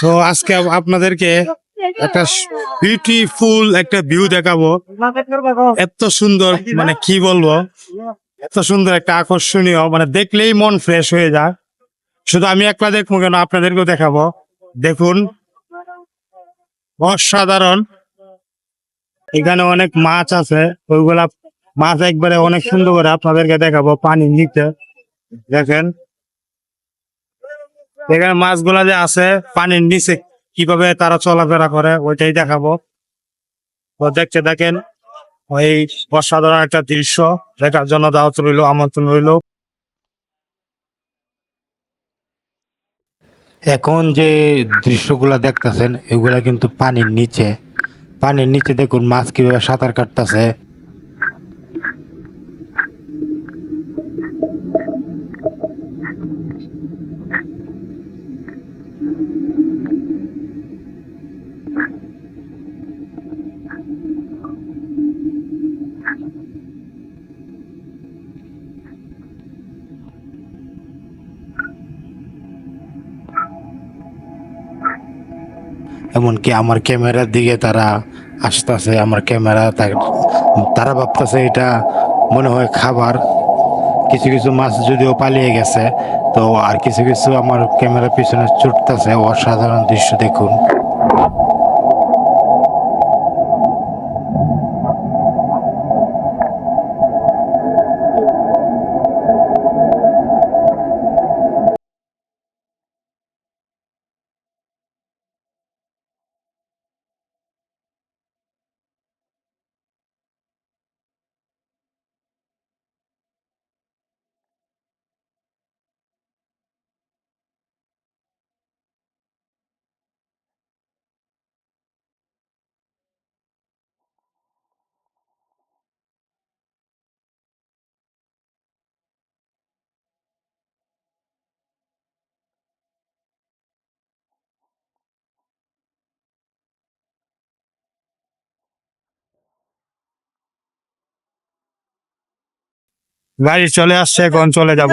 তো আজকে আপনাদেরকে একটা বিউটিফুল একটা ভিউ দেখাবো। এত সুন্দর মানে কি বলব? এত সুন্দর একটা আকর্ষণীয় মানে দেখলেই মন ফ্রেশ হয়ে যায়। শুধু আমি একলা দেখব কেন, আপনাদেরকেও দেখাবো। দেখুন, অসাধারণ। এখানে অনেক মাছ আছে, ওইগুলা মাছ একবারে অনেক সুন্দর করে আপনাদেরকে দেখাবো পানি নিতে। দেখেন এখানে মাছগুলা যে আছে, পানির নিচে কীভাবে তারা চলাফেরা করে, ওইটাই দেখাবো। তো দেখতে দেখেন, ওই অসাধারণ একটা দৃশ্য। দেখার জন্য দাওয়াত রইল, আমন্ত্রণ রইল। এখন যে দৃশ্যগুলা দেখতেছেন, এগুলা কিন্তু পানির নিচে। পানির নিচে দেখুন মাছ কীভাবে সাঁতার কাটতেছে। এমনকি আমার ক্যামেরার দিকে তারা আসতেছে আমার ক্যামেরা তারা ভাবতেছে এটা মনে হয় খাবার। কিছু কিছু মাছ যদিও পালিয়ে গেছে, তো আর কিছু কিছু আমার ক্যামেরার পিছনে ছুটতেছে, অসাধারণ দৃশ্য দেখুন। গাড়ি চলে আসছে, এখন চলে যাব।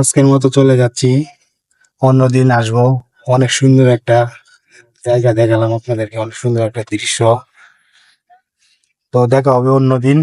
আজকের মতো চলে যাচ্ছি। অন্যদিন আসব। অনেক সুন্দর একটা জায়গা দেখালাম আপনাদেরকে, অনেক সুন্দর একটা দৃশ্য। তো দেখা হবে অন্যদিন।